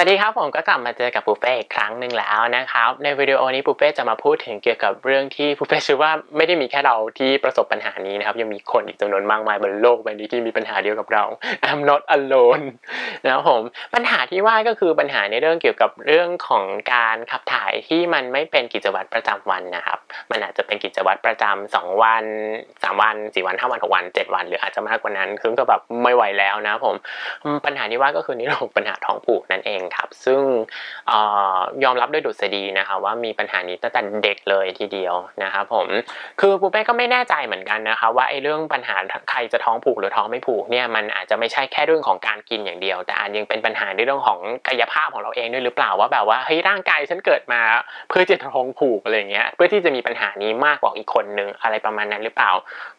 วัสดีครับผมก็กลับมาเจอกับปูเป้อีกครั้งหนึ่งแล้วนะครับ ในวิดีโอนี้ปูเป้จะมาพูดถึงเกี่ยวกับเรื่องที่ปูเป้เชื่อว่าไม่ได้มีแค่เราที่ประสบปัญหานี้นะครับ ยังมีคนอีกจำนวนมากมายบนโลกใบนี้ที่มีปัญหาเดียวกับเรา I'm not alone นะครับผมปัญหาที่ว่าก็คือปัญหาในเรื่องเกี่ยวกับเรื่องของการขับถ่ายที่มันไม่เป็นกิจวัตรประจำวันนะครับ มันอาจจะเป็นกิจวัตรประจำสองวันสามวันสี่วันห้าวันหกวันเจ็ดวัน หรืออาจจะมากกว่านั้นคือก็แบบไม่ไหวแล้วนะครับผมปัญหาที่ว่าก็คือนเรื่องของปัญหาท้องผูกนั่นเองครับ ซึ่งออยอมรับโดยดุษฎีนะคะว่ามีปัญหานี้ตั้งแต่เด็กเลยทีเดียวนะครับผมคือปูเป้ก็ไม่แน่ใจเหมือนกันนะคะว่าไอ้เรื่องปัญหาใครจะท้องผูกหรือท้องไม่ผูกเนี่ยมันอาจจะไม่ใช่แค่เรื่องของการกินอย่างเดียว แต่อาจยังเป็นปัญหาในเรื่องของกายภาพของเราเองด้วยหรือเปล่าว่าแบบว่าเฮ้ยร่างกายฉันเกิดมาเพื่อจะท้องผูกอะไรเงี้ยเพื่อที่จะมีปัญหานี้มากกว่าอีกคนนึงอะไรประมาณนั้นหรือเปล่า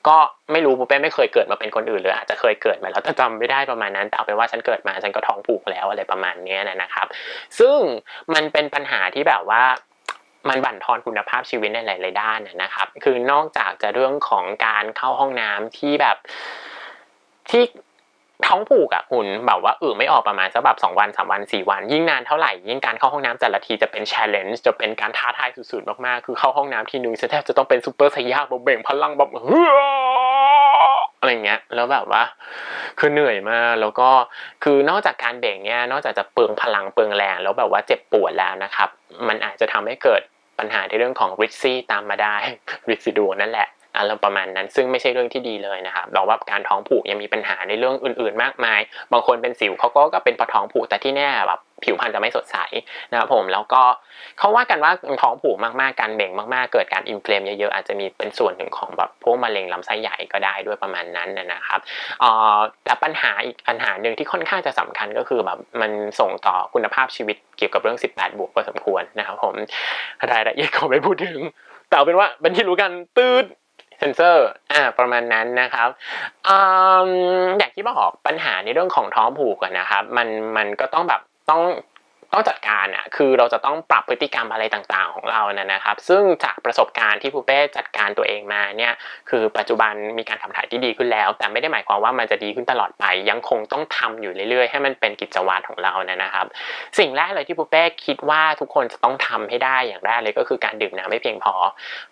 ก็ไม่รู้ปูเป้ไม่เคยเกิดมาเป็นคนอื่นหรืออาจจะเคยเกิดมาแล้วแต่จำไม่ได้ประมาณนั้นแต่เอาเป็นว่าฉันเกิดมาฉันก็ท้องผูกแล้วอะไรประมาณนี้ยนะครับ ซึ่งมันเป็นปัญหาที่แบบว่ามันบั่นทอนคุณภาพชีวิตในหลาย ๆ ด้านนะครับ คือนอกจากจะเรื่องของการเข้าห้องน้ำที่แบบที่ท้องผูกอะคุณแบบว่าอือไม่ออกประมาณสักแบบสองวันสามวันสี่วัน ยิ่งนานเท่าไหร่ยิ่งการเข้าห้องน้ำแต่ละทีจะเป็น challenge จะเป็นการท้าทายสุด ๆ มาก ๆ คือเข้าห้องน้ำทีนึงแทบจะต้องเป็นซูเปอร์ไซย่าบบเบ่งพลังแบบเฮ้อ อะไรเงี้ยแล้วแบบว่า คือเหนื่อยมากแล้วก็คือนอกจากการเบ่งเนี่ยนอกจากจะเปลืองพลังเปลืองแรงแล้วแบบว่าเจ็บปวดแล้วนะครับ มันอาจจะทำให้เกิดปัญหาในเรื่องของริซซี่ตามมาได้ริซซิดูนั่นแหละอารมณ์ประมาณนั้นซึ่งไม่ใช่เรื่องที่ดีเลยนะครับบอกว่าการท้องผูกยังมีปัญหาในเรื่องอื่น ๆ มากมาย บางคนเป็นสิวเขาก็ก็เป็นพราะท้องผูกแต่ที่แน่แบบ ผิวพรรณจะไม่สดใสนะครับผมแล้วก็เขาว่ากันว่าท้องผูกมากๆการเบ่งมากๆ เกิดการอินเฟลมเยอะๆอาจจะมีเป็นส่วนหนึ่งของแบบพวกมะเร็งลำไส้ใหญ่ก็ได้ด้วยประมาณนั้นนะครับแต่ปัญหาอีกปัญหาหนึ่งที่ค่อนข้างจะสำคัญก็คือแบบมันส่งต่อคุณภาพชีวิตเกี่ยวกับเรื่อง 18 บวกพอสมควรนะครับผมรายละเอียดขอไม่พูดถึง แต่เอาเป็นว่าเป็นที่รู้กันตืดเซนเซอร์ อ่า ประมาณนั้นนะครับออย่างที่บอกปัญหาในเรื่องของท้องผูกนะครับ มัน มันก็ต้องแบบ ต้องต้องจัดการอะคือเราจะต้องปรับพฤติกรรมอะไรต่างๆของเรานะนะครับ ซึ่งจากประสบการณ์ที่ปูเป้จัดการตัวเองมาเนี่ยคือปัจจุบันมีการขับถ่ายที่ดีขึ้นแล้ว แต่ไม่ได้หมายความว่ามันจะดีขึ้นตลอดไป ยังคงต้องทำอยู่เรื่อยๆ ให้มันเป็นกิจวัตรของเรานะนะครับ สิ่งแรกเลยที่ปูเป้คิดว่าทุกคนจะต้องทำให้ได้อย่างแรกเลยก็คือการดื่มน้ำไม่เพียงพอ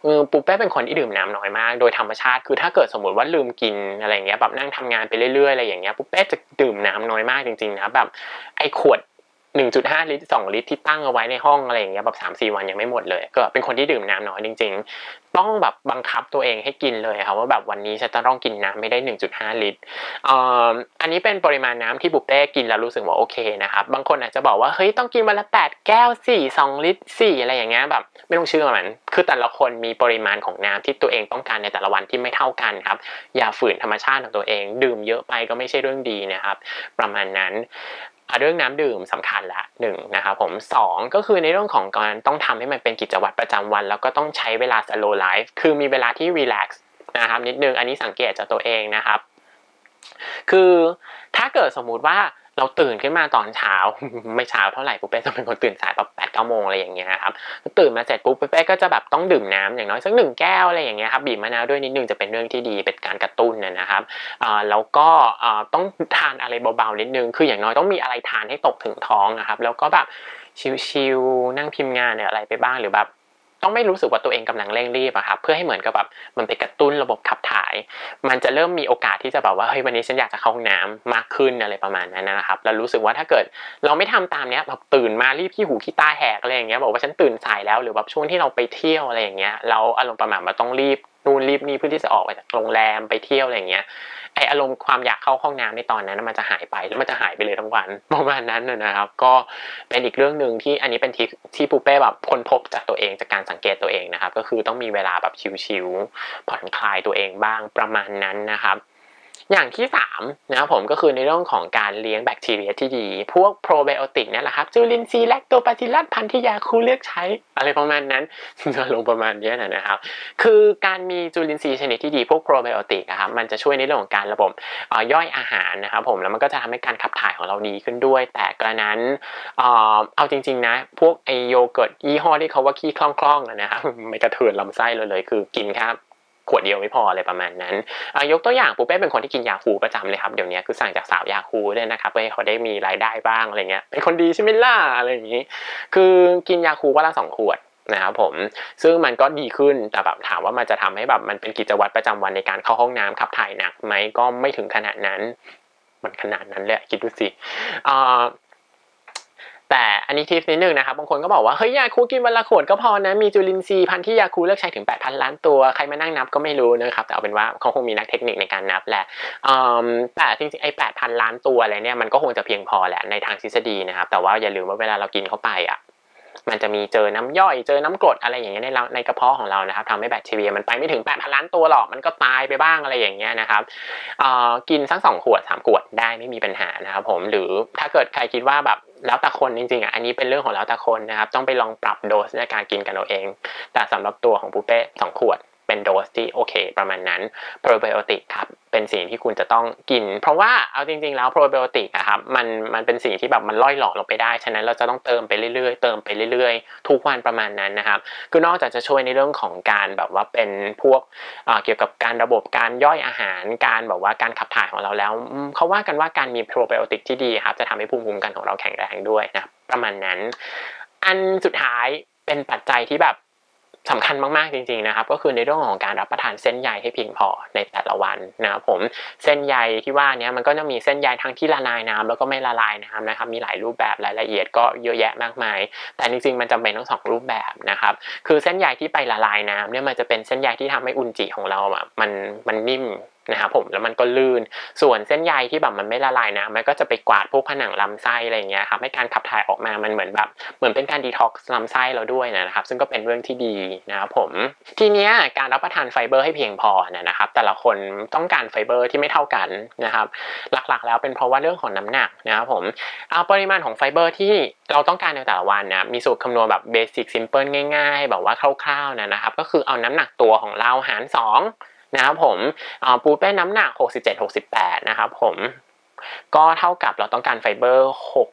คือปูเป้เป็นคนที่ดื่มน้ำน้อยมาก โดยธรรมชาติคือถ้าเกิดสมมติว่าลืมกินอะไรเงี้ยแบบนั่งทำงานไปเรื่อยๆอะไรอย่างเงี้ยปูเป้จะดื่มน้ำน้อยมากจริงๆนะแบบไอ้ขวด 1.5 ลิตร 2 ลิตรที่ตั้งเอาไว้ในห้องอะไรอย่างเงี้ยแบบ3 4วันยังไม่หมดเลย ก็เป็นคนที่ดื่มน้ำน้อยจริง ๆ ต้องแบบบังคับตัวเองให้กินเลยครับว่าแบบวันนี้ฉันจะต้องกินน้ำไม่ได้ 1.5 ลิตรอ,ออันนี้เป็นปริมาณน้ำที่บุฟเป้กินแล้วรู้สึกว่าโอเคนะครับบางคนอาจจะบอกว่าเฮ้ยต้องกินวันละ8แก้ว4 2 ลิตร 4 อะไรอย่างเงี้ยแบบไม่ต้องเชื่อมันคือแต่ละคนมีปริมาณของน้ำที่ตัวเองต้องการในแต่ละวันที่ไม่เท่ากันครับอย่าฝืนธรรมชาติของตัวเอง ดื่มเยอะไปก็ไม่ใช่เรื่องดีนะครับ ประมาณนั้น เรื่องน้ำดื่มสำคัญละหนึ่งนะครับผมสองก็คือในเรื่องของการต้องทำให้มันเป็นกิจวัตรประจำวัน แล้วก็ต้องใช้เวลา slow life คือมีเวลาที่ relax นะครับนิดนึงอันนี้สังเกตจากตัวเองนะครับ คือถ้าเกิดสมมุติว่า เราตื่นขึ้นมาตอนเช้าไม่เช้าเท่าไหร่ปุ๊บเป้จะเป็นคนตื่นสายแบบแปดเก้าโมงอะไรอย่างเงี้ยครับตื่นมาเสร็จปุ๊บเป้ก็จะแบบต้องดื่มน้ำอย่างน้อยสักหนึ่งแก้วอะไรอย่างเงี้ยครับบีบมะนาวด้วยนิดนึงจะเป็นเรื่องที่ดีเป็นการกระตุ้นนะครับแล้วก็ต้องทานอะไรเบาๆนิดนึง คืออย่างน้อยต้องมีอะไรทานให้ตกถึงท้องนะครับ แล้วก็แบบชิลๆนั่งพิมพ์งานเนี่ยอะไรไปบ้างหรือแบบ ต้องไม่รู้สึกว่าตัวเองกำลังเร่งรีบอะครับเพื่อให้เหมือนกับแบบมันไปกระตุ้นระบบขับถ่าย มันจะเริ่มมีโอกาสที่จะแบบว่าเฮ้ยวันนี้ฉันอยากจะเข้าห้องน้ำมากขึ้นอะไรประมาณนั้นนะครับแล้วรู้สึกว่าถ้าเกิดเราไม่ทำตามเนี้ยแบบตื่นมารีบขี้หูขี้ตาแหกอะไรอย่างเงี้ยบอกว่าฉันตื่นสายแล้วหรือแบบช่วงที่เราไปเที่ยวอะไรอย่างเงี้ยเราอารมณ์ประมาณว่าต้องรีบ นู่นรีบนี่เพื่อที่จะออกไปจากโรงแรมไปเที่ยวอะไรอย่างเงี้ยไออารมณ์ความอยากเข้าห้องน้ำในตอนนั้นมันจะหายไปแล้วมันจะหายไปเลยทั้งวันประมาณนั้นนะนะครับ ก็เป็นอีกเรื่องหนึ่งที่อันนี้เป็นที่ที่ปูเป้แบบค้นพบจากตัวเองจากการสังเกตตัวเองนะครับ ก็คือต้องมีเวลาแบบชิวๆผ่อนคลายตัวเองบ้างประมาณนั้นนะครับ อย่างที่3นะครับผมก็คือในเรื่องของการเลี้ยงแบคทีเรียที่ดี พวกโปรไบโอติกเนี่ยแหละครับจูลินทรีย์แลคโตบาซิลลัสพันธุ์ที่ยาคูเลือกใช้อะไรประมาณนั้นลงประมาณนี้นะครับคือการมีจุลินทรีย์ชนิดที่ดีพวกโปรไบโอติกนะครับมันจะช่วยในเรื่องของการระบบย่อยอาหารนะครับผมแล้วมันก็จะทำให้การขับถ่ายของเราดีขึ้นด้วย แต่กระนั้นเอ่อเอาจริงๆนะ พวกไอโยเกิร์ตยี่ห้อที่เขาว่าขี้คล่องๆอะนะครับไม่กระเทือนลำไส้เลยเลย คือกินครับ ขวดเดียวไม่พออะไรประมาณนั้นยกตัวอย่างปูเป้เป็นคนที่กินยาคูประจำเลยครับเดี๋ยวนี้คือสั่งจากสาวยาคูเลยนะครับเพื่อให้เขาได้มีรายได้บ้างอะไรเงี้ยเป็นคนดีใช่ไหมล่ะอะไรอย่างนี้ คือกินยาคูวันละสองขวดนะครับผมซึ่งมันก็ดีขึ้นแต่แบบถามว่ามันจะทำให้แบบมันเป็นกิจวัตรประจำวันในการเข้าห้องน้ำขับถ่ายหนักไหมก็ไม่ถึงขนาดนั้น มันขนาดนั้นแหละคิดดูสิอ่า แต่อันนี้ทิปนิดนึงนะครับบางคนก็บอกว่าเฮ้ยยาคูกินวันละขวดก็พอนะมีจุลินทรีย์พันธุ์ที่ยาคูเลือกใช้ถึง 8,000 ล้านตัวใครมานั่งนับก็ไม่รู้นะครับแต่เอาเป็นว่าเขาคงมีนักเทคนิคในการนับแหละแต่จริงๆไอ้8,000 ล้านตัวอะไรเนี่ยมันก็คงจะเพียงพอแหละในทางทฤษฎีนะครับแต่ว่าอย่าลืมว่าเวลาเรากินเข้าไปอะมันจะมีเจอน้ำย่อยเจอน้ำกรดอะไรอย่างเงี้ยในเราในกระเพาะของเรานะครับทำให้แบคทีเรียมันไปไม่ถึง8,000ล้านตัวหรอกมันก็ตายไปบ้างอะไรอย่างเงี้ยนะครับกินสักสองขวดสามขวดได้ไม่มีปัญหานะครับผมหรือถ้าเกิดใครคิดว่าแบบ แล้วแต่คนจริงๆอะอันนี้เป็นเรื่องของแล้วแต่คนนะครับ ต้องไปลองปรับโดสในการกินกันเอาเอง แต่สำหรับตัวของปูเป้สองขวด เป็นโดสที่โอเค ประมาณนั้นโปรไบโอติกครับเป็นสิ่งที่คุณจะต้องกิน เพราะว่าเอาจริง ๆ แล้วโปรไบโอติกอะครับมันมันเป็นสิ่งที่แบบมันล่อยหลอลงไปได้ ฉะนั้นเราจะต้องเติมไปเรื่อยๆ เติมไปเรื่อยๆ ทุกวันประมาณนั้นนะครับคือนอกจากจะช่วยในเรื่องของการแบบว่าเป็นพวกเเกี่ยวกับการระบบการย่อยอาหาร การแบบว่าการขับถ่ายของเราแล้วเขาว่ากันว่าการมีโปรไบโอติกที่ดีครับจะทำให้ภูมิคุ้มกันของเราแข็งแรงด้วยนะประมาณนั้น อันสุดท้ายเป็นปัจจัยที่แบบ สำคัญมากๆจริงๆนะครับ ก็คือในเรื่องของการรับประทานเส้นใยให้เพียงพอในแต่ละวันนะครับผมเส้นใยที่ว่านี้มันก็จะมีเส้นใยทั้งที่ละลายน้ำแล้วก็ไม่ละลายน้ำนะครับมีหลายรูปแบบรายละเอียดก็เยอะแยะมากมาย แต่จริงๆมันจำเป็นทั้งสองรูปแบบนะครับคือเส้นใยที่ไปละลายน้ำเนี่ยมันจะเป็นเส้นใยที่ทำให้อุจจิของเราอะมันมันนิ่ม นะครับผมแล้วมันก็ลื่น ส่วนเส้นใยที่แบบมันไม่ละลายน้ำมันก็จะไปกวาดพวกผนังลำไส้อะไรอย่างเงี้ยครับให้การขับถ่ายออกมามันเหมือนแบบเหมือนเป็นการดีท็อกซ์ลำไส้เราด้วยนะครับ ซึ่งก็เป็นเรื่องที่ดีนะครับผมทีเนี้ยการรับประทานไฟเบอร์ให้เพียงพอเนี่ยนะครับ แต่ละคนต้องการไฟเบอร์ที่ไม่เท่ากันนะครับ หลักๆ แล้วเป็นเพราะว่าเรื่องของน้ำหนักนะครับผมเอาปริมาณของไฟเบอร์ที่เราต้องการในแต่ละวันนะมีสูตรคำนวณแบบเบสิกซิมเพิลง่ายๆ แบบว่าคร่าวๆนะนะครับก็คือเอาน้ำหนักตัวของเราหาร 2 นะครับผมปูเป้น้ำหนัก 67-68 นะครับผมก็เท่ากับเราต้องการไฟเบอร์6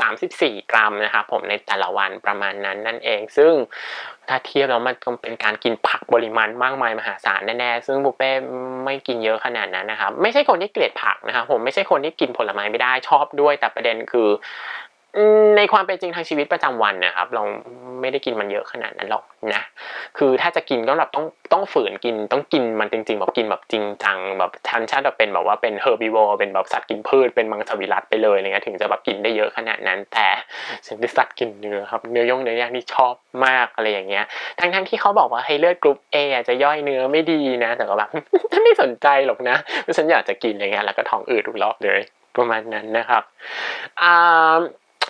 34 กรัมนะครับผมในแต่ละวันประมาณนั้นนั่นเอง ซึ่งถ้าเทียบแล้วมันเป็นการกินผักปริมาณมากมายมหาศาลแน่ๆ ซึ่งบุเป้ไม่กินเยอะขนาดนั้นนะครับ ไม่ใช่คนที่เกลียดผักนะครับผมไม่ใช่คนที่กินผลไม้ไม่ได้ชอบด้วย แต่ประเด็นคือ ในความเป็นจริงทางชีวิตประจำวันนะครับ เราไม่ได้กินมันเยอะขนาดนั้นหรอกนะ คือถ้าจะกินก็แบบต้องต้องฝืนกินต้องกินมันจริง ๆ แบบกินแบบจริงจังแบบชันชาติเป็นแบบว่าเป็นเฮอร์บิวอร์เป็นแบบสัตว์กินพืชเป็นมังสวิรัตไปเลยอะไรเงี้ยถึงจะแบบกินได้เยอะขนาดนั้น แต่ฉันเป็นสัตว์กินเนื้อครับเนื้อย่งเนื้อย่างที่ชอบมากอะไรอย่างเงี้ย ทั้งทั้งๆที่เขาบอกว่าให้เลือดกรุ๊ป A อะจะย่อยเนื้อไม่ดีนะ แต่ก็แบบฉันไม่สนใจหรอกนะเพราะฉันอยากจะกินอะไรเงี้ยแล้วก็ท้องอืดทุกรอบเลยประมาณนั้นนะครับอ่า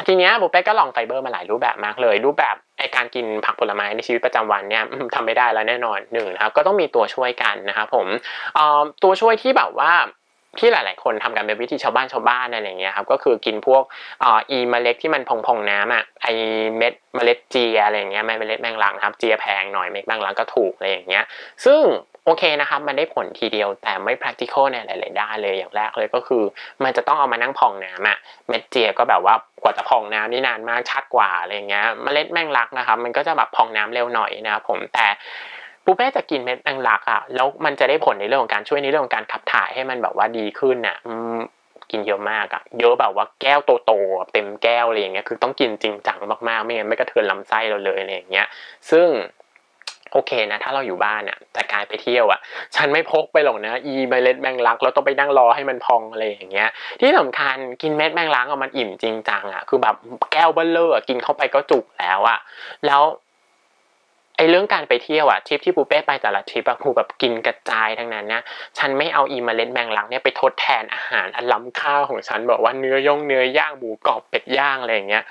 ทีเนี้ยบุเป้ก็ลองไฟเบอร์มาหลายรูปแบบมากเลย รูปแบบไอการกินผักผลไม้ในชีวิตประจำวันเนี่ยทำไม่ได้แล้วแน่นอนหนึ่งนะครับก็ต้องมีตัวช่วยกันนะครับผมตัวช่วยที่แบบว่าที่หลาย ๆ คนทำกันเป็นวิธีชาวบ้านชาวบ้านอะไรอย่างเงี้ยครับก็คือกินพวกอีเมล็ดที่มันพองๆน้ำอะไอเม็ดเมล็ดเจียอะไรอย่างเงี้ยแม่เมล็ดแมงลังครับเจียแพงหน่อยเม็ดแมงลังก็ถูกอะไรอย่างเงี้ยซึ่ง โอเคนะครับมันได้ผลทีเดียวแต่ไม่ practical ในหลาย ๆ ด้านเลยอย่างแรกเลยก็คือ มันจะต้องเอามานั่งพองน้ำอะเม็ดเจียก็แบบว่ากว่าจะพองน้ำนี่นานมากชัดกว่าอะไรเงี้ยเมล็ดแมงลักนะครับ มันก็จะแบบพองน้ำเร็วหน่อยนะครับผมแต่ปูเป้จะกินเม็ดแมงลักอะแล้วมันจะได้ผลในเรื่องของการช่วยในเรื่องของการขับถ่ายให้มันแบบว่าดีขึ้นอะกินเยอะมากอะเยอะแบบว่าแก้วโตๆเต็มแก้วอะไรอย่างเงี้ยคือต้องกินจริงจังมากๆไม่งั้นไม่กระเทือนลำไส้เราเลยอะไรอย่างเงี้ยซึ่ง โอเคนะถ้าเราอยู่บ้านอะแต่กายไปเที่ยวอะฉันไม่พกไปหรอกนะอีเมล็ดแมงลักแล้วต้องไปนั่งรอให้มันพองอะไรอย่างเงี้ย ที่สำคัญกินเม็ดแมงลักอะมันอิ่มจริงจังอะคือแบบแก้วเบลเลอร์กินเข้าไปก็จุกแล้วอะแล้ว เรื่องการไปเที่ยวอะทริปที่ปูเป้ไปแต่ละทริปอะปูแบบกินกระจายทั้งนั้นนะฉันไม่เอาอีเมล็ดแมงลักเนี่ยไปทดแทนอาหารอันล้ำค่าของฉันบอกว่าเนื้อย่งเนื้อย่างหมูกรอบเป็ดย่างอะไรอย่างเงี้ย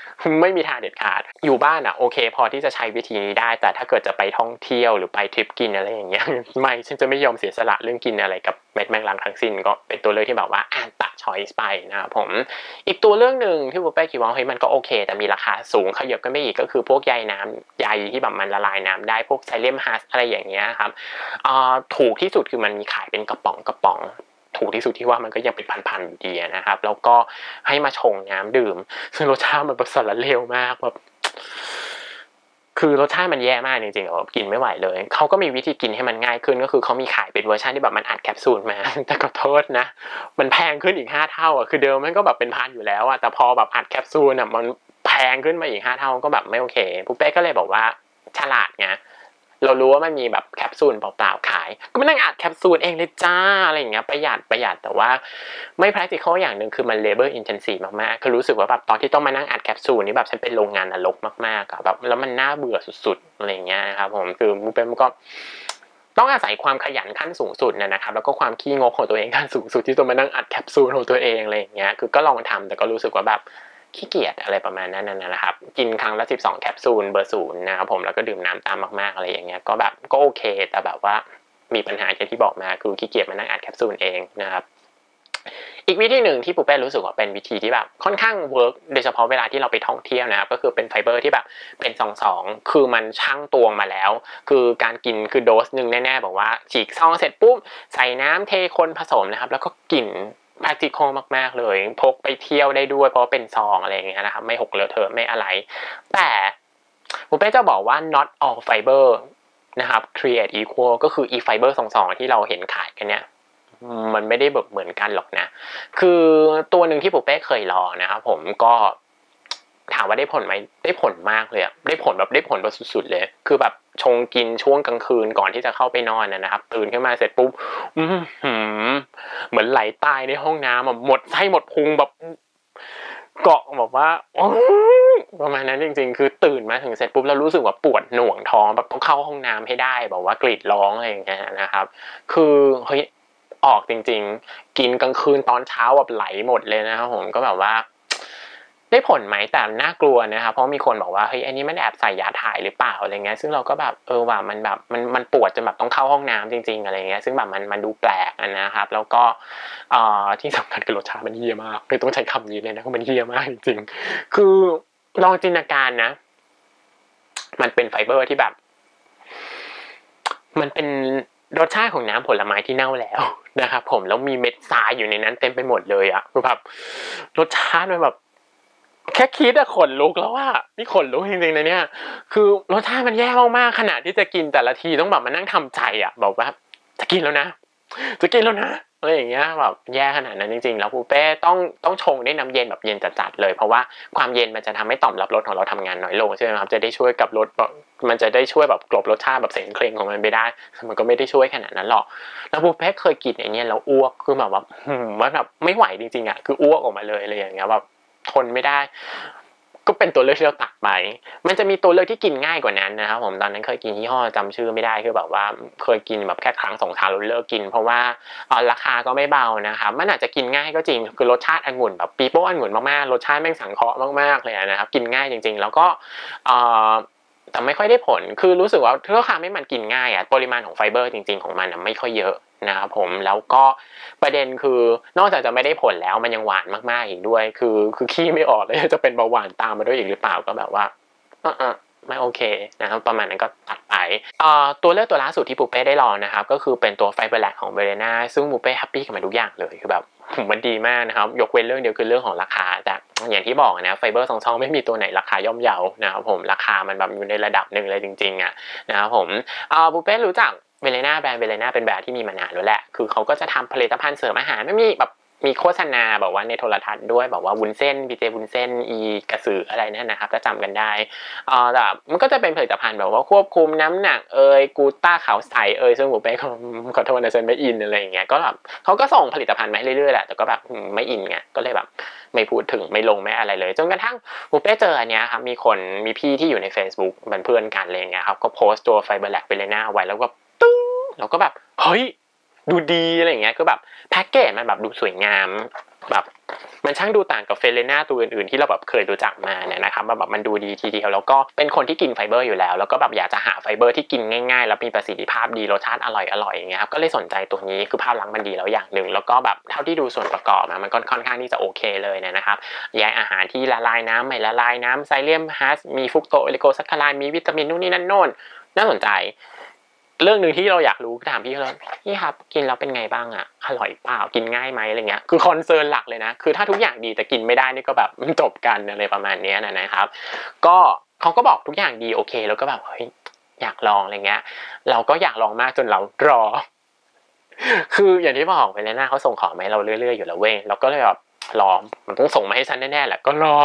ไม่มีทางเด็ดขาด อยู่บ้านอะโอเค พอที่จะใช้วิธีนี้ได้ แต่ถ้าเกิดจะไปท่องเที่ยวหรือไปทริปกินอะไรอย่างเงี้ยไม่ฉันจะไม่ยอมเสียสละเรื่องกินอะไรกับเม็ดแมงลังทั้งสิ้นก็เป็นตัวเลือกที่แบบว่าอ่านตัดช้อยส์ไปนะครับผม อีกตัวเรื่องหนึ่งที่บุฟเป้คิดว่าเฮ้ยมันก็โอเค แต่มีราคาสูงขยับกันไปอีกก็คือพวกใยน้ำใยที่แบบมันละลายน้ำได้พวกไซเลียมฮัสอะไรอย่างเงี้ยครับอ่าถูกที่สุดคือมันมีขายเป็นกระป๋องกระป๋องถูกที่สุดที่ว่ามันก็ยังเป็นพันๆอยู่ดีนะครับ แล้วก็ให้มาชงน้ำดื่ม ซึ่งรสชาติมันแบบสารเลวมากแบบ คือรสชาติมันแย่มากจริงๆแบบกินไม่ไหวเลย เขาก็มีวิธีกินให้มันง่ายขึ้นก็คือเขามีขายเป็นเวอร์ชันที่แบบมันอัดแคปซูลมา แต่ก็โทษนะ มันแพงขึ้นอีกห้าเท่าอะ คือเดิมมันก็แบบเป็นพันอยู่แล้วอะ แต่พอแบบอัดแคปซูลอะมันแพงขึ้นมาอีกห้าเท่าก็แบบไม่โอเคปุ๊เป้ก็เลยบอกว่าฉลาดไง เรารู้ว่ามันมีแบบแคปซูลเปล่าๆขาย ก็มานั่งอัดแคปซูลเองเลยจ้าอะไรอย่างเงี้ยประหยัดประหยัดแต่ว่าไม่ practical อย่างหนึ่งคือมัน labor intensive มากๆ คือรู้สึกว่าแบบตอนที่ต้องมานั่งอัดแคปซูลนี่แบบฉันเป็นโรงงานนรกมากๆอะแบบแล้วมันน่าเบื่อสุดๆอะไรอย่างเงี้ยครับผมคือมูเป็นก็ต้องอาศัยความขยันขั้นสูงสุดนะครับ แล้วก็ความขี้งกของตัวเองขั้นสูงสุดที่ต้องมานั่งอัดแคปซูลของตัวเองอะไรอย่างเงี้ยคือก็ลองทำแต่ก็รู้สึกว่าแบบ ขี้เกียจอะไรประมาณนั้นนะครับ กินครั้งละ 12 แคปซูลเบอร์ศูนย์นะครับผมแล้วก็ดื่มน้ำตามมากๆอะไรอย่างเงี้ยก็แบบก็โอเค แต่แบบว่ามีปัญหาอย่างที่บอกมาคือขี้เกียจมานั่งอัดแคปซูลเองนะครับอีกวิธีหนึ่งที่ปูเป้รู้สึกว่าเป็นวิธีที่แบบค่อนข้างเวิร์กโดยเฉพาะเวลาที่เราไปท่องเที่ยวนะครับก็คือเป็นไฟเบอร์ที่แบบเป็นสองสองคือมันช่างตวงมาแล้ว คือการกินคือโดสหนึ่งแน่ๆบอกว่าฉีกซองเสร็จปุ๊บใส่น้ำเทคนผสมนะครับ แล้วก็กิน practical มาก ๆ เลย พกไปเที่ยวได้ด้วย เพราะว่าเป็นซองอะไรอย่างเงี้ยนะครับ ไม่หกเลอะเทอะไม่อะไร แต่ผมเป้จะบอกว่า not all fiber นะครับ create equal ก็คือ e fiber สองสองที่เราเห็นขายกันเนี้ยมันไม่ได้แบบเหมือนกันหรอกนะ คือตัวหนึ่งที่ผมเป้เคยรอนะครับผมก็ ถามว่าได้ผลไหมได้ผลมากเลยอะได้ผลแบบได้ผลแบบสุดๆเลย คือแบบชงกินช่วงกลางคืนก่อนที่จะเข้าไปนอนนะครับตื่นขึ้นมาเสร็จปุ๊บเหมือนไหลตายในห้องน้ำหมดไส้หมดพุงแบบเกาะแบบว่าประมาณนั้นจริง ๆ คือตื่นมาถึงเสร็จปุ๊บแล้วรู้สึกว่าปวดหน่วงท้องแบบต้องเข้าห้องน้ำให้ได้แบบว่ากรีดร้องอะไรอย่างเงี้ยนะครับ คือเฮ้ยออกจริง ๆ กินกลางคืนตอนเช้าแบบไหลหมดเลยนะครับผมก็แบบว่า ได้ผลไหมแต่น่ากลัวนะครับเพราะมีคนบอกว่าเฮ้ยอันนี้มันแอบใส่ยาถ่ายหรือเปล่าอะไรเงี้ยซึ่งเราก็แบบเออว่ามันแบบมันมันปวดจนแบบต้องเข้าห้องน้ำจริง ๆอะไรเงี้ยซึ่งแบบมันมันดูแปลกนะครับ แล้วก็เอ่อที่สำคัญคือรสชาติมันเฮี้ยมากเลยต้องใช้คำนี้เลยนะเพราะมันเฮี้ยมากจริงๆคือลองจินตนาการนะ มันเป็นไฟเบอร์ที่แบบ มันเป็นรสชาติของน้ำผลไม้ที่เน่าแล้วนะครับผมแล้วมีเม็ดทรายอยู่ในนั้นเต็มไปหมดเลยอะคือแบบรสชาติมันแบบ แค่คิดอะขนลุกแล้วว่านี่ขนลุกจริงๆนะเนี่ย คือรสชาติมันแย่มากๆขนาดที่จะกินแต่ละทีต้องแบบมานั่งทำใจอะบอกว่าจะกินแล้วนะ จะกินแล้วนะอะไรอย่างเงี้ยแบบแย่ขนาดนั้นจริงๆ แล้วปูเป้ต้องต้องชงด้วยน้ำเย็นแบบเย็นจัดๆเลย เพราะว่าความเย็นมันจะทำให้ต่อมรับรสของเราทำงานน้อยลงใช่ไหมครับจะได้ช่วยกับรสมันจะได้ช่วยแบบกลบรสชาติแบบเสียงเคลงของมันไปได้มันก็ไม่ได้ช่วยขนาดนั้นหรอกแล้วปูเป้เคยกินอย่างเงี้ยแล้วอ้วกคือแบบว่าว่าแบบไม่ไหวจริงๆอะคืออ้วกออกมาเลยอะไรอย่างเงี้ยแบบ ทนไม่ได้ ก็เป็นตัวเลือกที่เราตัดไป มันจะมีตัวเลือกที่กินง่ายกว่านั้นนะครับผมตอนนั้นเคยกินยี่ห้อจำชื่อไม่ได้คือแบบว่าเคยกินแบบแค่ครั้งสองครั้งแล้วเลิกกิน เพราะว่าราคาก็ไม่เบานะครับมันอาจจะกินง่ายก็จริง คือรสชาติองุ่นแบบปีโป้องุ่นมากๆรสชาติแม่งสังเคราะห์มากๆเลยนะครับกินง่ายจริง ๆ แล้วก็ แต่ไม่ค่อยได้ผล คือรู้สึกว่าถ้าคาไม่มันกินง่ายอะ ปริมาณของไฟเบอร์จริงๆของมันไม่ค่อยเยอะนะครับผม แล้วก็ประเด็นคือนอกจากจะไม่ได้ผลแล้วมันยังหวานมากๆอีกด้วย คือ คือขี้ไม่ออกเลยจะเป็นเบาหวานตามมาด้วยอีกหรือเปล่าก็แบบว่าเออไม่โอเคนะครับประมาณนั้นก็ตัดไปตัวเลือกตัวล่าสุดที่ปูเป้ได้ลองนะครับ ก็คือเป็นตัวไฟเบอร์แลกของเบเลนาซึ่งปูเป้แฮปปี้กับมันทุกอย่างเลยคือแบบมันดีมากนะครับ ยกเว้นเรื่องเดียวคือเรื่องของราคา แต่ อย่างที่บอกนะไฟเบอร์สองช่องไม่มีตัวไหนราคาย่อมเยานะครับผมราคามันแบบอยู่ในระดับหนึ่งเลยจริงๆอะนะครับผมปูเป้รู้จักเวเลนาแบรนด์เวเลนาเป็นแบรนด์ที่มีมานานแล้วแหละ คือเขาก็จะทำผลิตภัณฑ์เสริมอาหารไม่มีแบบ มีโฆษณาบอกว่าในโทรทัศน์ด้วยบอกว่าวุ้นเส้นพีเจวุ้นเส้นอีกระสืออะไรนั่นนะครับถ้าจำกันได้อ่าแต่มันก็จะเป็นผลิตภัณฑ์แบบว่าควบคุมน้ำหนักเอยกูต้าขาวใสเอยซึ่งผมไปขอโทษนะเซนไม่อินอะไรอย่างเงี้ยก็แบบเขาก็ส่งผลิตภัณฑ์มาให้เรื่อยๆแหละแต่ก็แบบไม่อินไงก็เลยแบบไม่พูดถึงไม่ลงไม่อะไรเลยจนกระทั่งผมไปเจออันเนี้ยครับมีคนมีพี่ที่อยู่ใน Facebook เป็นเพื่อนกันอะไรเงี้ยครับก็โพสต์ตัวไฟเบอร์แลกไปเลยหน้าไว้แล้วก็ตึ้งแล้วก็แบบเฮ้ย ดูดีอะไรเงี้ยคือแบบแพ็กเกจมันแบบดูสวยงามแบบมันช่างดูต่างกับเฟรน่าตัวอื่นๆที่เราแบบเคยรู้จักมาเนี่ยนะครับแบบมันดูดีทีเดียวแล้วก็เป็นคนที่กินไฟเบอร์อยู่แล้ว แล้วก็แบบอยากจะหาไฟเบอร์ที่กินง่ายๆ แล้วมีประสิทธิภาพดีรสชาติอร่อยอร่อยอย่างเงี้ยครับก็เลยสนใจตัวนี้คือภาพลักษณ์มันดีแล้วอย่างหนึ่งแล้วก็แบบเท่าที่ดูส่วนประกอบนะมันก็ค่อนข้างที่จะโอเคเลยนะครับแยกอาหารที่ละลายน้ำไม่ละลายน้ำไซเลียมฮัสมีฟุกโตเอลิโกซัคคารายมีวิตามินนู่นนี่นั่นโน่นน่าสนใจ เรื่องหนึ่งที่เราอยากรู้ถามพี่เขาพี่ครับ กินแล้วเป็นไงบ้างอะอร่อยเปล่ากินง่ายไหมอะไรเงี้ยคือคอนเซิร์นหลักเลยนะ คือถ้าทุกอย่างดีแต่กินไม่ได้นี่ก็แบบจบกันอะไรประมาณนี้นะครับ ก็เขาก็บอกทุกอย่างดีโอเค แล้วก็แบบเฮ้ยอยากลองอะไรเงี้ย เราก็อยากลองมากจนเรารอ คืออย่างที่บอกไปแล้วนะเขาส่งของมาให้เราเรื่อยๆอยู่แล้วเว้ยเราก็เลยแบบ รอมันต้องส่งมาให้ฉันแน่ๆแหละก็รอ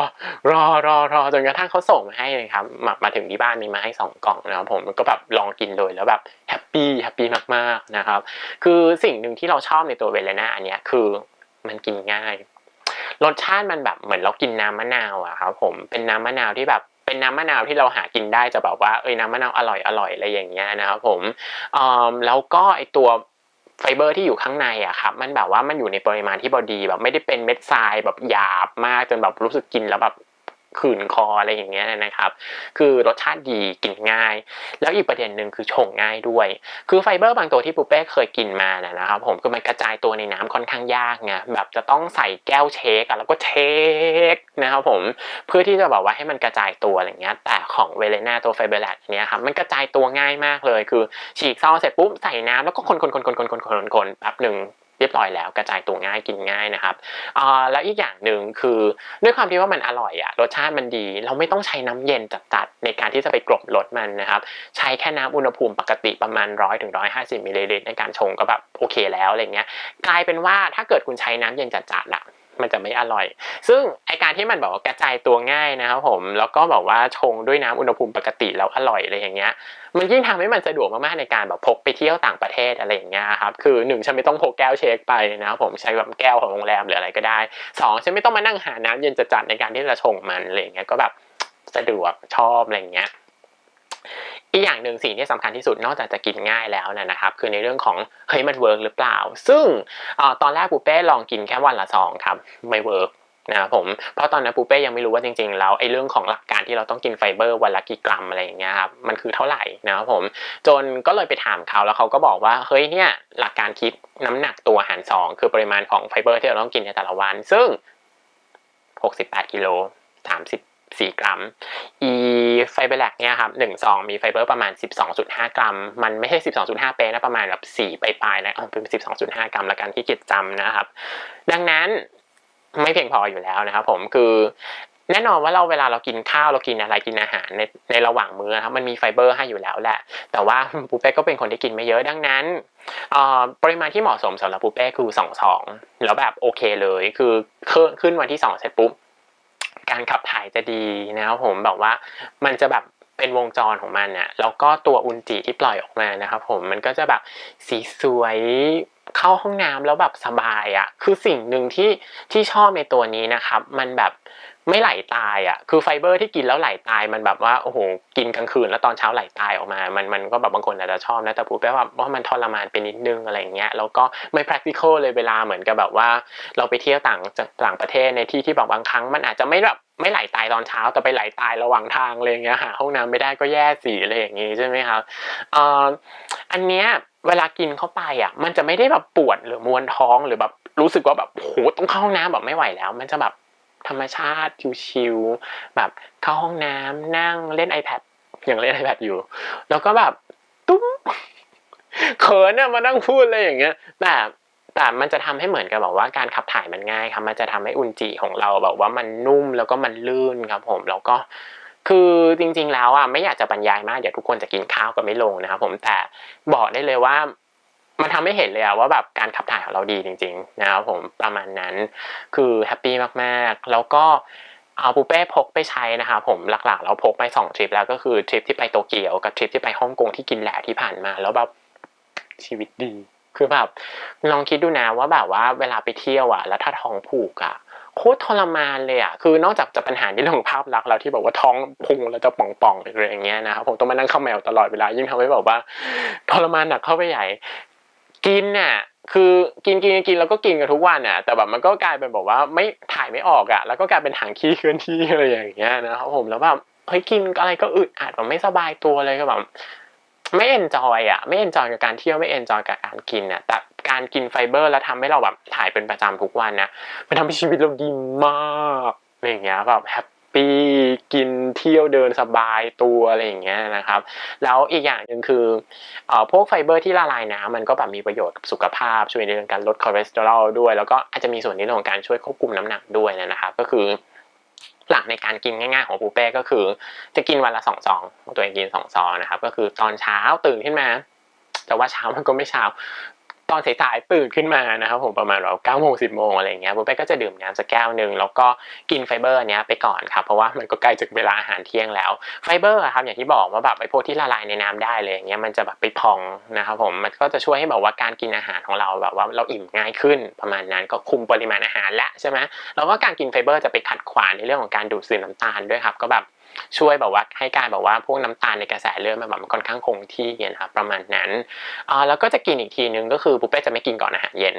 รอรอรอจนกระทั่งเขาส่งมาให้เลยครับมามาถึงที่บ้านมีมาให้สองกล่องนะครับผมก็แบบลองกินเลยแล้วแบบแฮปปี้แฮปปี้มากๆนะครับ คือสิ่งหนึ่งที่เราชอบในตัวเวเลน่าอันเนี้ยคือมันกินง่าย รสชาติมันแบบเหมือนเรากินน้ำมะนาวอะครับผมเป็นน้ำมะนาวที่แบบเป็นน้ำมะนาวที่เราหากินได้จะแบบว่าเอ้ยน้ำมะนาวอร่อยอร่อยอะไรอย่างเงี้ยนะครับผมแล้วก็ไอตัว ไฟเบอร์ที่อยู่ข้างในอะครับมันแบบว่ามันอยู่ในปริมาณที่พอดีแบบไม่ได้เป็นเม็ดทรายแบบหยาบมากจนแบบรู้สึกกินแล้วแบบ ขื่นคออะไรอย่างเงี้ยนะครับ คือรสชาติดีกินง่าย แล้วอีกประเด็นหนึ่งคือชงง่ายด้วย คือไฟเบอร์บางตัวที่ปูเป้เคยกินมานะครับผมคือมันกระจายตัวในน้ำค่อนข้างยากไงแบบจะต้องใส่แก้วเชคแล้วก็เชคนะครับผมเพื่อที่จะบอกว่าให้มันกระจายตัวอะไรเงี้ย แต่ของเวเลน่าตัวไฟเบอร์แลตเนี้ยครับมันกระจายตัวง่ายมากเลย คือฉีกซองเสร็จปุ๊บใส่น้ำแล้วก็คนคนคนคนคนคนคนคนแป๊บหนึ่ง เรียบร้อยแล้วกระจายตัวง่ายกินง่ายนะครับอ่าแล้วอีกอย่างหนึ่งคือด้วยความที่ว่ามันอร่อยอะรสชาติมันดี เราไม่ต้องใช้น้ำเย็นจัดๆในการที่จะไปกลบรสมันนะครับ ใช้แค่น้ำอุณหภูมิปกติประมาณร้อยถึงร้อยห้าสิบมิลลิลิตรในการชงก็แบบโอเคแล้วอะไรเงี้ยกลายเป็นว่าถ้าเกิดคุณใช้น้ำเย็นจัดๆอะ มันจะไม่อร่อย ซึ่งไอการที่มันบอกว่ากระจายตัวง่ายนะครับผม แล้วก็แบบว่าชงด้วยน้ำอุณหภูมิปกติแล้วอร่อยอะไรอย่างเงี้ย มันยิ่งทำให้มันสะดวกมากๆในการแบบพกไปเที่ยวต่างประเทศอะไรอย่างเงี้ยครับ คือหนึ่งฉันไม่ต้องพกแก้วเชคไปนะครับผมใช้แบบแก้วของโรงแรมหรืออะไรก็ได้สองฉันไม่ต้องมานั่งหาน้ำเย็นจัดๆในการที่จะชงมันอะไรอย่างเงี้ย ก็แบบสะดวกชอบอะไรอย่างเงี้ย อีกอย่างหนึ่งสิ่งที่สำคัญที่สุดนอกจากจะกินง่ายแล้วนะครับ คือในเรื่องของเฮ้ยมันเวิร์กหรือเปล่า ซึ่งอตอนแรกปูเป้ลองกินแค่วันละซองครับไม่เวิร์กนะครับผมเพราะตอนนั้นปูเป้ยังไม่รู้ว่าจริงๆแล้วไอ้เรื่องของหลักการที่เราต้องกินไฟเบอร์วันละกี่กรัมอะไรอย่างเงี้ยครับมันคือเท่าไหร่นะครับผมจนก็เลยไปถามเขาแล้วเขาก็บอกว่าเฮ้ยเนี่ยหลักการคิดน้ำหนักตัวหาร 2 คือปริมาณของไฟเบอร์ที่เราต้องกินในแต่ละวัน ซึ่ง 68กิโล30 4 กรัมอีไฟเบอร์แลกเนี่ยครับหนึ่งซองมีไฟเบอร์ประมาณ 12.5 กรัม มันไม่ใช่ 12.5 เป๊ะนะประมาณแบบ4ปลายๆนะเป็น 12.5 กรัมละกันที่เกียจจำนะครับ ดังนั้นไม่เพียงพออยู่แล้วนะครับผมคือแน่นอนว่าเราเวลาเรากินข้าวเรากินอะไรกินอาหารในในระหว่างมื้อครับมันมีไฟเบอร์ให้อยู่แล้วแหละ แต่ว่าปูเป้ก็เป็นคนที่กินไม่เยอะดังนั้นปริมาณที่เหมาะสมสำหรับปูเป้คือสองสองแล้วแบบโอเคเลย คือขึ้นวันที่สองเสร็จปุ๊บ การขับถ่ายจะดีนะครับผมแบบว่ามันจะแบบเป็นวงจรของมันเนี่ยแล้วก็ตัวอุนจิที่ปล่อยออกมานะครับผมมันก็จะแบบสีสวยเข้าห้องน้ำแล้วแบบสบายอะ่ะคือสิ่งหนึ่งที่ที่ชอบในตัวนี้นะครับ มันแบบ ไม่ไหลตายอะคือไฟเบอร์ที่กินแล้วไหลตายมันแบบว่าโอ้โหกินกลางคืนแล้วตอนเช้าไหลตายออกมา มันมันก็แบบบางคนอาจจะชอบนะแต่พูดไปว่าว่ามันทรมานไปนิดนึงอะไรเงี้ยแล้วก็ไม่ practical เลยเวลาเหมือนกับแบบว่า เราไปเที่ยวต่างต่างประเทศในที่ที่แบบบางครั้ง มันอาจจะไม่แบบไม่ไหลตายตอนเช้าแต่ไปไหลตายระหว่างทางอะไรเงี้ยหาห้องน้ำไม่ได้ก็แย่สีอะไรอย่างงี้ใช่ไหมครับอันเนี้ยเวลากินเข้าไปอะ มันจะไม่ได้แบบปวดหรือมวนท้องหรือแบบรู้สึกว่าแบบโหต้องเข้าห้องน้ำแบบไม่ไหวแล้ว มันจะแบบ ธรรมชาติชิวๆแบบเข้าห้องน้ำนั่งเล่น iPad อย่างเล่น iPad อยู่ แล้วก็แบบตุ้มเขินเนี่ยมานั่งพูดเลยอย่างเงี้ยแต่แต่มันจะทำให้เหมือนกับบอกว่าการขับถ่ายมันง่ายครับ มันจะทำให้อุนจิของเราแบบว่ามันนุ่มแล้วก็มันลื่นครับ ผมแล้วก็คือจริงๆแล้วอะไม่อยากจะบรรยายมากเดี๋ยวทุกคนจะกินข้าวก็ไม่ลงนะครับผมแต่บอกได้เลยว่า มันทำให้เห็นเลยอะว่าแบบการขับถ่ายของเราดีจริงๆนะครับผมประมาณนั้นคือแฮปปี้มากๆ แล้วก็เอาปูเป้พกไปใช้นะครับผมหลักๆ เราพกไปสองทริปแล้วก็คือทริปที่ไปโตเกียวกับทริปที่ไปฮ่องกงที่กินแหล่ที่ผ่านมาแล้วแบบชีวิตดี คือแบบลองคิดดูนะว่าแบบว่าเวลาไปเที่ยวอะ แล้วถ้าท้องผูกอะโคตรทรมานเลยอะ คือนอกจากจะปัญหาในเรื่องภาพลักษณ์แล้วที่บอกว่าท้องพุงแล้วจะป่องๆอะไรอย่างเงี้ยนะครับผมต้องมานั่งข้าแมวตลอดเวลายิ่งทำให้แบบว่าทรมานหนักเข้าไปใหญ่ กินน่ะคือกินกินกินแล้วก็กินกันทุกวันน่ะ แต่แบบมันก็กลายเป็นบอกว่าไม่ถ่ายไม่ออกอะ แล้วก็กลายเป็นถังขี้เคลื่อนที่อะไรอย่างเงี้ยนะครับผมแล้วแบบเฮ้ยกินอะไรก็อึดอัดแบบไม่สบายตัวเลยก็แบบไม่เอนจอยอะไม่เอนจอยกับการเที่ยวไม่เอนจอยกับการกินอะแต่การกินไฟเบอร์แล้วทำให้เราแบบถ่ายเป็นประจำทุกวันนะมันทำให้ชีวิตเราดีมากอะไรอย่างเงี้ยแบบแฮป ปี้กินเที่ยวเดินสบายตัวอะไรอย่างเงี้ยนะครับ แล้วอีกอย่างหนึ่งคืออพวกไฟเบอร์ที่ละลายน้ำมันก็แบบมีประโยชน์กับสุขภาพช่วยในเรื่องการลดคอเลสเตอรอลด้วย แล้วก็อาจจะมีส่วนในเรื่องของการช่วยควบคุมน้ำหนักด้วยนะครับ ก็คือหลักในการกินง่ายๆของปูเป้ก็คือ จะกินวันละสองซองตัวเองกินสองซองนะครับ ก็คือตอนเช้าตื่นขึ้นมา แต่ว่าเช้ามันก็ไม่เช้า ตอนสายๆตื่นขึ้นมานะครับผมประมาณแบบเก้าโมงสิบโมงอะไรเงี้ยปูเป้ก็จะดื่มน้ำสักแก้วหนึ่งแล้วก็กินไฟเบอร์เนี้ยไปก่อนครับเพราะว่ามันก็ใกล้ถึงเวลาอาหารเที่ยงแล้วไฟเบอร์ครับอย่างที่บอกว่าแบบไอพวกที่ละลายในน้ำได้เลยอย่างเงี้ยมันจะแบบไปพองนะครับผมมันก็จะช่วยให้แบบว่าการกินอาหารของเราแบบว่าเราอิ่มง่ายขึ้นประมาณนั้นก็คุมปริมาณอาหารและใช่ไหมแล้วก็การกินไฟเบอร์จะไปขัดขวางในเรื่องของการดูดซึมน้ำตาลด้วยครับก็แบบ ช่วยแบบว่าให้การแบบว่าพวกน้ำตาลในกระแสเลือดมันแบบมันค่อนข้างคงที่นะครับประมาณนั้นอ่าแล้วก็จะกินอีกทีนึงก็คือปูเป้จะไม่กินก่อนอาหารเย็น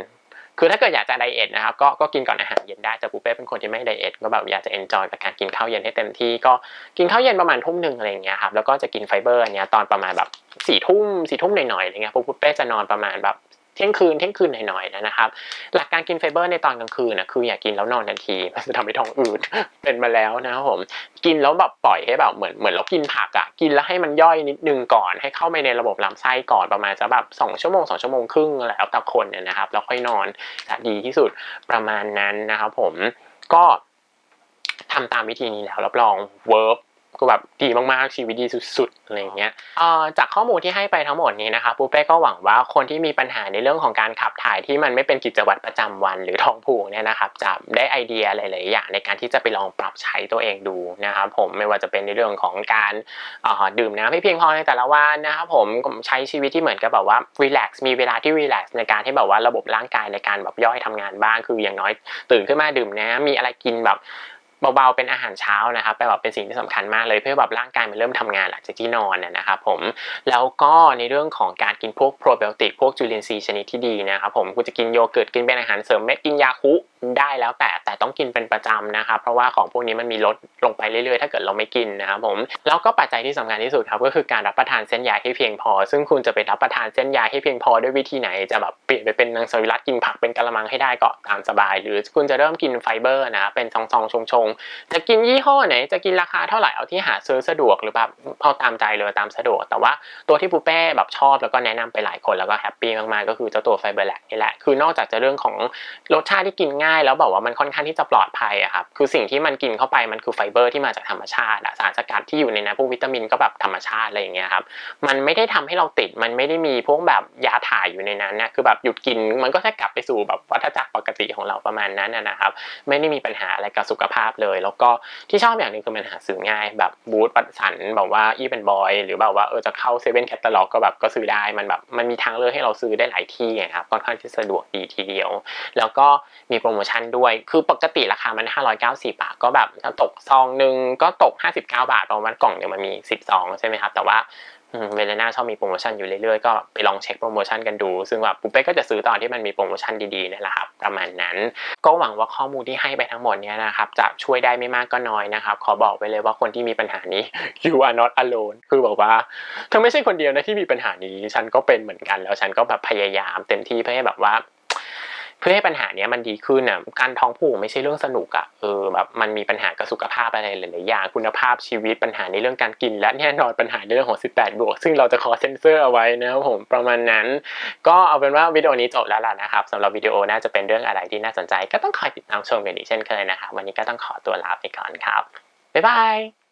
คือถ้าเกิดอยากจะไดเอทนะครับก็ก็กินก่อนอาหารเย็นได้แต่ปูเป้เป็นคนที่ไม่ไดเอทก็แบบอยากจะเอนจอยกับการกินข้าวเย็นให้เต็มที่ก็กินข้าวเย็นประมาณทุ่มหนึ่งอะไรอย่างเงี้ยครับแล้วก็จะกินไฟเบอร์เนี้ยตอนประมาณแบบสี่ทุ่มสี่ทุ่มหน่อยๆอะไรเงี้ยปูเป้จะนอนประมาณแบบ เที่ยงคืนเที่ยงคืนหน่อยๆนะครับหลักการกินไฟเบอร์ในตอนกลางคืนนะคืออย่ากินแล้วนอนทันทีมันจะทำให้ท้องอืดเป็นมาแล้วนะครับผมกินแล้วแบบปล่อยให้แบบเหมือนเหมือนเรากินผักอะกินแล้วให้มันย่อยนิดนึงก่อน ให้เข้าไปในระบบลำไส้ก่อนประมาณจะแบบสองชั่วโมงสองชั่วโมงครึ่งแล้วแต่คนเนี่ยนะครับแล้วค่อยนอนจะดีที่สุดประมาณนั้นนะครับผมก็ทำตามวิธีนี้แล้วรับรองเวิร์ก ก็แบบดีมากๆชีวิตดีสุดๆอะไรอย่างเงี้ยเอ่อจากข้อมูลที่ให้ไปทั้งหมดนี้นะคะปูเป้ก็หวังว่าคนที่มีปัญหาในเรื่องของการขับถ่ายที่มันไม่เป็นกิจวัตรประจำวันหรือท้องผูกเนี่ยนะครับจะได้ไอเดียหลายๆอย่างในการที่จะไปลองปรับใช้ตัวเองดูนะครับผมไม่ว่าจะเป็นในเรื่องของการอ่อดื่มน้ำให้เพียงพอในแต่ละวันนะครับผมใช้ชีวิตที่เหมือนกับแบบว่ารีแลกซ์มีเวลาที่รีแลกซ์ในการที่แบบว่าระบบร่างกายในการแบบย่อยทำงานบ้างคืออย่างน้อยตื่นขึ้นมาดื่มน้ำมีอะไรกินแบบ เบาๆเป็นอาหารเช้านะครับแปลว่าเป็นสิ่งที่สำคัญมากเลยเพื่อแบบร่างกายมันเริ่มทำงานหลังจากที่นอนนะครับผมแล้วก็ในเรื่องของการกินพวกโปรไบโอติกพวกจุลินทรีย์ชนิดที่ดีนะครับผมคุณจะกินโยเกิร์ตกินเป็นอาหารเสริมเม็ดกินยาคุได้แล้วแต่แต่ต้องกินเป็นประจำนะครับเพราะว่าของพวกนี้มันมีลดลงไปเรื่อยๆ ถ้าเกิดเราไม่กินนะครับผมแล้วก็ปัจจัยที่สำคัญที่สุดครับก็คือการรับประทานเส้นใยให้เพียงพอ ซึ่งคุณจะไปรับประทานเส้นใยให้เพียงพอด้วยวิธีไหนจะแบบเปลี่ยนไปเป็นนางสวิรัตกินผักเป็นกะละมังให้ได้ก็ตามสบาย หรือคุณจะเริ่มกินไฟเบอร์นะเป็นซองๆชงๆจะกินยี่ห้อไหน จะกินราคาเท่าไหร่เอาที่หาซื้อสะดวกหรือแบบเอาตามใจเลยตามสะดวก แต่ว่าตัวที่ปูเป้แบบชอบแล้วก็แนะนำไปหลายคนแล้วก็แฮปปี้มากๆก็คือเจ้าตัวไฟเบอร์แลกนี่แหละคือนอกจากจะเรื่องของรสชาติที่กินง่ายแล้วแบบว่ามันค่อนข้างที่จะปลอดภัยอะครับคือสิ่งที่มันกินเข้าไปมันคือไฟเบอร์ที่มาจากธรรมชาติสารสกัดที่อยู่ในนั้นพวกวิตามินก็แบบธรรมชาติอะไรอย่างเงี้ยครับมันไม่ได้ทำให้เราติดมันไม่ได้มีพวกแบบยาถ่ายอยู่ในนั้นนะคือแบบหยุดกินมันก็แค่กลับไปสู่แบบวัฏจักรปกติของเราประมาณนั้นนะนะครับ ไม่ได้มีปัญหาอะไรกับสุขภาพเลย แล้วก็ที่ชอบอย่างหนึงคือมันหาซื้อง่ายแบบบูธวัตสันแบบว่าอีเป็นบอยหรือแบบว่าเออจะเข้าเซเว่นแคตตาล็อกก็แบบก็ซื้อได้มันแบบมันมีทางเลือกให้เราซื้อได้หลายที่ไงครับค่อนข้างที่สะดวกดีทีเดียว แล้วก็มีโปรโมชั่นด้วย คือปกติราคามัน 590 บาทก็แบบถ้าตกซองหนึ่งก็ตก 59 บาทประมาณกล่องเนี่ยมันมี10ซองใช่ไหมครับแต่ว่า เวลาน่าชอบมีโปรโมชั่นอยู่เรื่อยๆ ก็ไปลองเช็คโปรโมชั่นกันดู ซึ่งแบบปุ๊เป้ก็จะซื้อตอนที่มันมีโปรโมชั่นดีๆนี่แหละครับประมาณนั้น ก็หวังว่าข้อมูลที่ให้ไปทั้งหมดเนี้ยนะครับจะช่วยได้ไม่มากก็น้อยนะครับ ขอบอกไปเลยว่าคนที่มีปัญหานี้ you are not alone คือบอกว่าเธอไม่ใช่คนเดียวนะที่มีปัญหานี้ ฉันก็เป็นเหมือนกันแล้วฉันก็แบบพยายามเต็มที่เพื่อให้แบบว่า เพื่อให้ปัญหาเนี้ยมันดีขึ้นอะการท้องผูกไม่ใช่เรื่องสนุกอะเออแบบมันมีปัญหากับสุขภาพอะไรหลายๆอย่างคุณภาพชีวิตปัญหาในเรื่องการกิน และแน่นอนปัญหาในเรื่องของ 18 บวก ซึ่งเราจะขอเซ็นเซอร์เอาไว้นะครับผมประมาณนั้น ก็เอาเป็นว่าวิดีโอนี้จบแล้วล่ะนะครับสำหรับวิดีโอน่าจะเป็นเรื่องอะไรที่น่าสนใจ ก็ต้องคอยติดตามชมกันอีกเช่นเคยนะครับวันนี้ก็ต้องขอตัวลาไปก่อนครับบ๊ายบาย